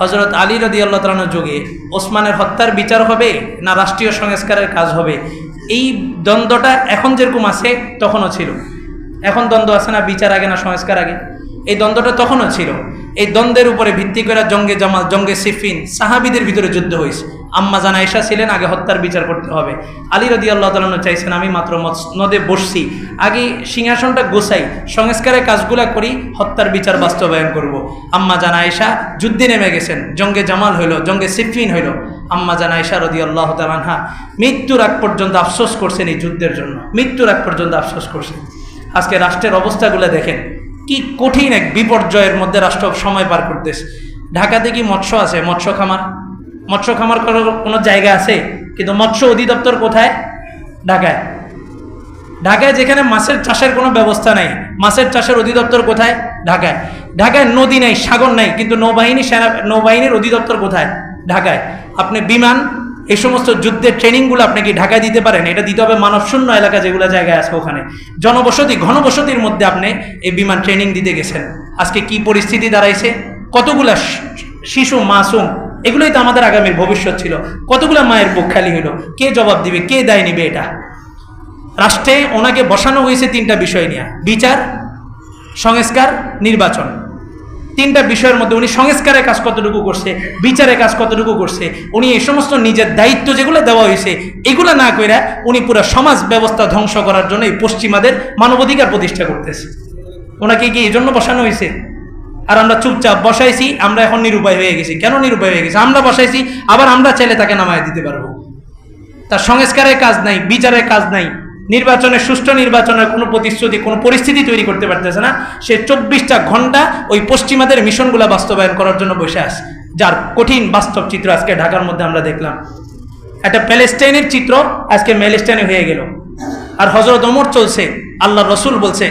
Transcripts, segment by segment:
হজরত আলী রদি আল্লাহ তালানোর যুগে ওসমানের হত্যার বিচার হবে না রাষ্ট্রীয় সংস্কারের কাজ হবে? এই দ্বন্দ্বটা এখন যেরকম আছে, তখনও ছিল। এখন দ্বন্দ্ব আছে না, বিচার আগে না সংস্কার আগে? এই দ্বন্দ্বটা তখনও ছিল। এই দ্বন্দ্বের উপরে ভিত্তি করে জঙ্গে জামাল, জঙ্গে সিফিন সাহাবিদের ভিতরে যুদ্ধ হয়েছে। আম্মা জানা এসা ছিলেন, আগে হত্যার বিচার করতে হবে। আলী রদি আল্লাহ তালন চাইছেন, আমি মাত্র নদে বসছি। আগে সিংহাসনটা গোছাই সংস্কারের কাজগুলা করি, হত্যার বিচার বাস্তবায়ন করব। আম্মা জানা এসা যুদ্ধে নেমে গেছেন। জঙ্গে জামাল হইল, জঙ্গে সিফিন হইল। আম্মা জানা এসা রদি আল্লাহ তালানহা মৃত্যুর আগ পর্যন্ত আফসোস করছেন এই যুদ্ধের জন্য। মৃত্যুর আগ পর্যন্ত আফসোস করছেন। আজকে রাষ্ট্রের অবস্থাগুলো দেখেন। কি কঠিন এক বিপর্যয়ের মধ্যে রাষ্ট্র সময় পার করতেছে। ঢাকাতে কি মৎস্য আছে? মৎস্য খামার? মৎস্য খামার করার কোনো জায়গা আছে? কিন্তু মৎস্য অধিদপ্তর কোথায়? ঢাকায়। ঢাকায় যেখানে মাছের চাষের কোনো ব্যবস্থা নাই। মাছের চাষের অধিদপ্তর কোথায়? ঢাকায়। ঢাকায় নদী নাই, সাগর নাই, কিন্তু নৌবাহিনী, সেনা, নৌবাহিনীর অধিদপ্তর কোথায়? ঢাকায়। আপনি বিমান এই সমস্ত যুদ্ধের ট্রেনিংগুলো আপনি কি ঢাকায় দিতে পারেন? এটা দিতে হবে মানবশূন্য এলাকা যেগুলো জায়গায় আছে ওখানে। জনবসতি, ঘনবসতির মধ্যে আপনি এই বিমান ট্রেনিং দিতে গেছেন। আজকে কি পরিস্থিতি দাঁড়াইছে? কতগুলা শিশু, মাসুম, এগুলোই তো আমাদের আগামীর ভবিষ্যৎ ছিল। কতগুলো মায়ের বুক খালি হইল কে জবাব দিবে? কে দায় নিবে এটা? রাষ্ট্রে ওনাকে বসানো হয়েছে তিনটা বিষয় নিয়ে। বিচার, সংস্কার, নির্বাচন। তিনটা বিষয়ের মধ্যে উনি সংস্কারের কাজ কতটুকু করছে, বিচারের কাজ কতটুকু করছে, উনি এই সমস্ত নিজের দায়িত্ব যেগুলো দেওয়া হয়েছে, এগুলো না কইরা উনি পুরো সমাজ ব্যবস্থা ধ্বংস করার জন্য এই পশ্চিমাদের মানবাধিকার প্রতিষ্ঠা করতেছে। ওনাকে কি এই জন্য বসানো হয়েছে? আর আমরা চুপচাপ বসাইছি, আমরা এখন নিরুপায় হয়ে গেছি। কেন নিরুপায় হয়ে গেছি? আমরা বসাইছি, আবার আমরা চাইলে তাকে নামায় দিতে পারব। তার সংস্কারের কাজ নাই, বিচারের কাজ নাই। নির্বাচনের সুষ্ঠু নির্বাচনের কোনো প্রতিশ্রুতি, কোনো পরিস্থিতি তৈরি করতে পারতেছে না। সে চব্বিশটা ঘণ্টা ওই পশ্চিমাদের মিশনগুলো বাস্তবায়ন করার জন্য বসে আসে যার কঠিন বাস্তব চিত্র আজকে ঢাকার মধ্যে আমরা দেখলাম। একটা প্যালেস্টাইনের চিত্র আজকে মেলেস্টাইনে হয়ে গেল। আর হজরত অমর চলছে আল্লাহ রসুল বলছে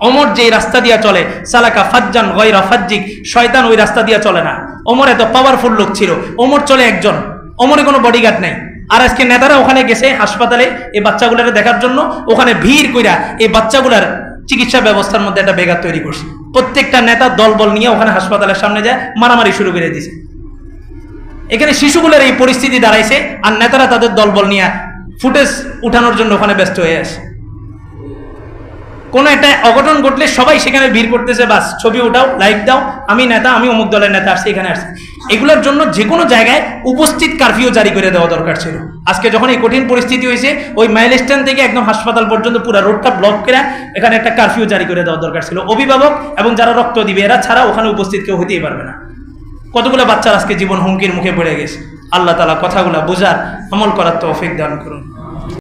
অমর যে রাস্তা দিয়া চলে, সালাকা ফাজ্জান গয়রা ফাজ্জিক, শয়তান ওই রাস্তা দিয়া চলে না। অমর এত পাওয়ারফুল লোক ছিল। অমর চলে একজন। অমরে কোনো বডিগার্ড নেই। আর আজকে নেতারা ওখানে গেছে হাসপাতালে এই বাচ্চাগুলোকে দেখার জন্য। ওখানে ভিড় কইরা এই বাচ্চাগুলার চিকিৎসা ব্যবস্থার মধ্যে একটা বেগার তৈরি করছে। প্রত্যেকটা নেতা দলবল নিয়ে ওখানে হাসপাতালের সামনে যায়, মারামারি শুরু করে দিছে। এখানে শিশুগুলোর এই পরিস্থিতি দাঁড়াইছে, আর নেতারা তাদের দলবল নিয়ে ফুটেজ উঠানোর জন্য ওখানে ব্যস্ত হয়ে আছে। কোনো একটা অঘটন ঘটলে সবাই সেখানে ভিড় করতেছে, বাস, ছবি ওঠাও লাইক দাও, আমি নেতা, আমি অমুক দলের নেতা আসছি, এখানে আসছি। এগুলোর জন্য যে কোনো জায়গায় উপস্থিত কারফিউ জারি করে দেওয়া দরকার ছিল। আজকে যখন এই কঠিন পরিস্থিতি হয়েছে, ওই মাইল স্ট্যান্ড থেকে একদম হাসপাতাল পর্যন্ত পুরো রোডটা ব্লক করে এখানে একটা কারফিউ জারি করে দেওয়া দরকার ছিল। অভিভাবক এবং যারা রক্ত দিবে, এরা ছাড়া ওখানে উপস্থিত কেউ হতেই পারবে না। কতগুলো বাচ্চার আজকে জীবন হুমকির মুখে পড়ে গেছে? আল্লাহ তালা কথাগুলো বোঝার আমল করার তো দান করুন।